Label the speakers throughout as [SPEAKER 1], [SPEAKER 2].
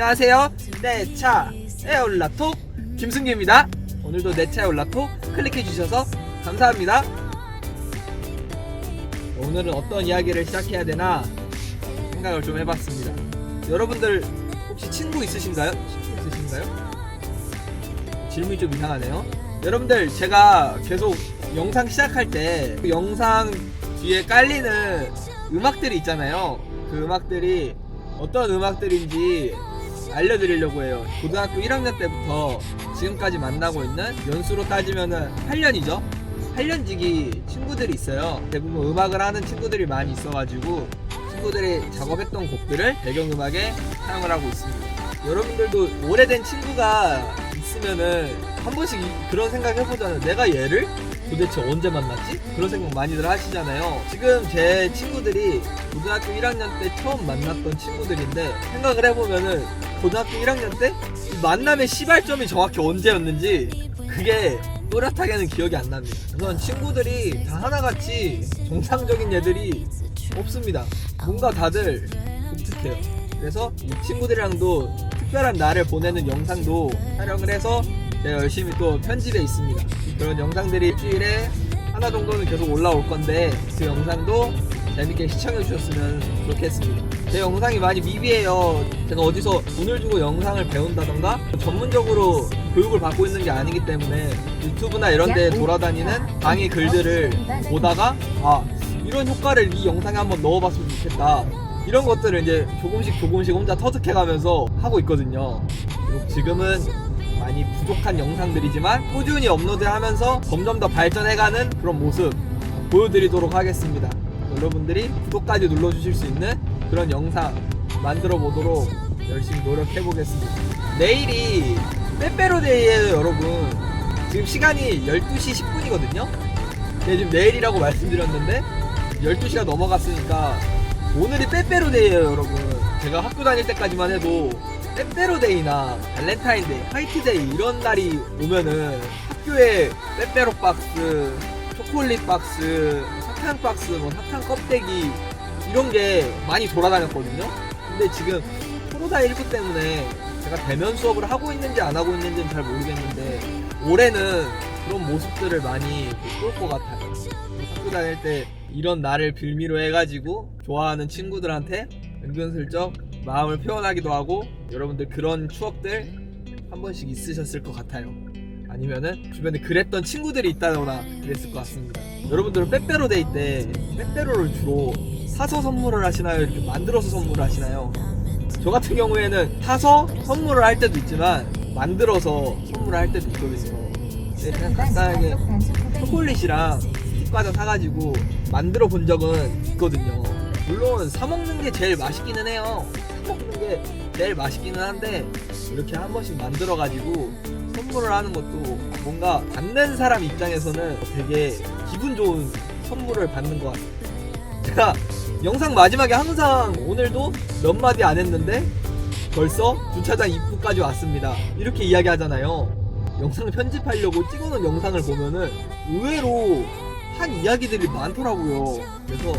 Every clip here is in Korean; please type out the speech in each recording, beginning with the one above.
[SPEAKER 1] 안녕하세요. 내 차에 올라톡 김승규입니다. 오늘도 내 차에 올라톡 클릭해 주셔서 감사합니다. 오늘은 어떤 이야기를 시작해야 되나 생각을 좀 해봤습니다. 여러분들 혹시 친구 있으신가요? 친구 있으신가요? 질문이 좀 이상하네요. 여러분들 제가 계속 영상 시작할 때 그 영상 뒤에 깔리는 음악들이 있잖아요. 그 음악들이 어떤 음악들인지 알려드리려고 해요. 고등학교 1학년 때부터 지금까지 만나고 있는 연수로 따지면은 8년이죠. 8년지기 친구들이 있어요. 대부분 음악을 하는 친구들이 많이 있어가지고 친구들이 작업했던 곡들을 배경음악에 사용을 하고 있습니다. 여러분들도 오래된 친구가 있으면은 한 번씩 이- 그런 생각 해보잖아요. 내가 얘를 도대체 언제 만났지? 그런 생각 많이들 하시잖아요. 지금 제 친구들이 고등학교 1학년 때 처음 만났던 친구들인데 생각을 해보면은 고등학교 1학년 때이 만남의 시발점이 정확히 언제였는지 그게 또렷하게는 기억이 안 납니다. 우선 친구들이 다 하나같이 정상적인 애들이 없습니다. 뭔가 다들 독특해요. 그래서 이 친구들이랑도 특별한 날을 보내는 영상도 촬영을 해서 제가 열심히 또 편집해 있습니다. 그런 영상들이 일주일에 하나 정도는 계속 올라올 건데 그 영상도 재밌게 시청해 주셨으면 좋겠습니다. 제 영상이 많이 미비해요. 제가 어디서 돈을 주고 영상을 배운다던가 전문적으로 교육을 받고 있는 게 아니기 때문에 유튜브나 이런 데 돌아다니는 강의 글들을 보다가 아 이런 효과를 이 영상에 한번 넣어봤으면 좋겠다. 이런 것들을 이제 조금씩 조금씩 혼자 터득해가면서 하고 있거든요. 그리고 지금은 많이 부족한 영상들이지만 꾸준히 업로드하면서 점점 더 발전해가는 그런 모습 보여드리도록 하겠습니다. 여러분들이 구독까지 눌러주실 수 있는 그런 영상 만들어 보도록 열심히 노력해 보겠습니다. 내일이 빼빼로데이예요, 여러분. 지금 시간이 12시 10분이거든요. 네, 지금 내일이라고 말씀드렸는데 12시가 넘어갔으니까 오늘이 빼빼로데이예요, 여러분. 제가 학교 다닐 때까지만 해도 빼빼로데이나 발렌타인데이, 화이트데이 이런 날이 오면은 학교에 빼빼로 박스, 초콜릿 박스, 사탕 박스, 뭐 사탕 껍데기 이런 게 많이 돌아다녔거든요. 근데 지금 코로나 19 때문에 제가 대면 수업을 하고 있는지 안 하고 있는지는 잘 모르겠는데 올해는 그런 모습들을 많이 못볼것 같아요. 학교 다닐 때 이런 날을 빌미로 해가지고 좋아하는 친구들한테 은근슬쩍 마음을 표현하기도 하고 여러분들 그런 추억들 한 번씩 있으셨을 것 같아요. 아니면은 주변에 그랬던 친구들이 있다거나 그랬을 것 같습니다. 여러분들은 빼빼로 데이 때 빼빼로를 주로 사서 선물을 하시나요? 이렇게 만들어서 선물을 하시나요? 저 같은 경우에는 사서 선물을 할 때도 있지만 만들어서 선물을 할 때도 있거든요. 네, 그냥 간단하게 초콜릿이랑 습과자 사가지고 만들어 본 적은 있거든요. 물론 사 먹는 게 제일 맛있기는 해요. 사 먹는 게 제일 맛있기는 한데 이렇게 한 번씩 만들어 가지고 선물을 하는 것도 뭔가 받는 사람 입장에서는 되게 기분 좋은 선물을 받는 것 같아요. 제가 영상 마지막에 항상 오늘도 몇 마디 안 했는데 벌써 주차장 입구까지 왔습니다. 이렇게 이야기 하잖아요. 영상 편집하려고 찍어놓은 영상을 보면은 의외로 한 이야기들이 많더라고요. 그래서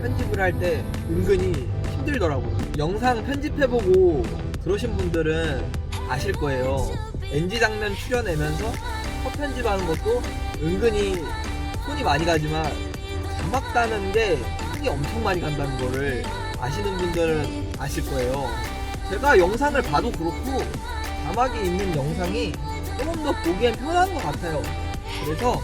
[SPEAKER 1] 편집을 할 때 은근히 힘들더라고요. 영상 편집해보고 그러신 분들은 아실 거예요. NG 장면 출연하면서 컷 편집하는 것도 은근히 손이 많이 가지만 따는 게 손이 엄청 많이 간다는 거를 아시는 분들은 아실 거예요. 제가 영상을 봐도 그렇고 자막이 있는 영상이 조금 더 보기엔 편한 것 같아요. 그래서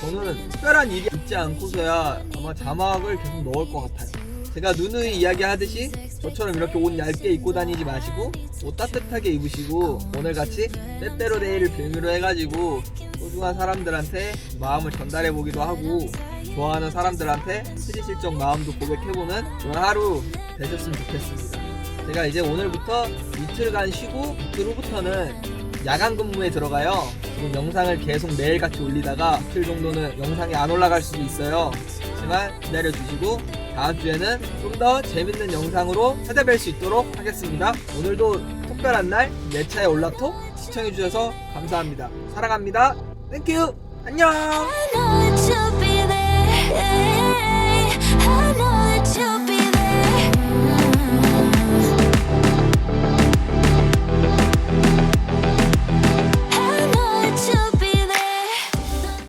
[SPEAKER 1] 저는 특별한 일이 있지 않고서야 아마 자막을 계속 넣을 것 같아요. 제가 누누이 이야기하듯이 저처럼 이렇게 옷 얇게 입고 다니지 마시고 옷 따뜻하게 입으시고 오늘같이 빼빼로데이를 빌미로 해가지고 소중한 사람들한테 마음을 전달해 보기도 하고 좋아하는 사람들한테 스리슬쩍 마음도 고백해보는 그런 하루 되셨으면 좋겠습니다. 제가 이제 오늘부터 이틀간 쉬고 이틀 후부터는 야간 근무에 들어가요. 지금 영상을 계속 매일같이 올리다가 이틀 정도는 영상이 안 올라갈 수도 있어요. 하지만 기다려주시고 다음 주에는 좀 더 재밌는 영상으로 찾아뵐 수 있도록 하겠습니다. 오늘도 특별한 날 내 차에 올라톡 시청해주셔서 감사합니다. 사랑합니다. 땡큐!
[SPEAKER 2] 안녕.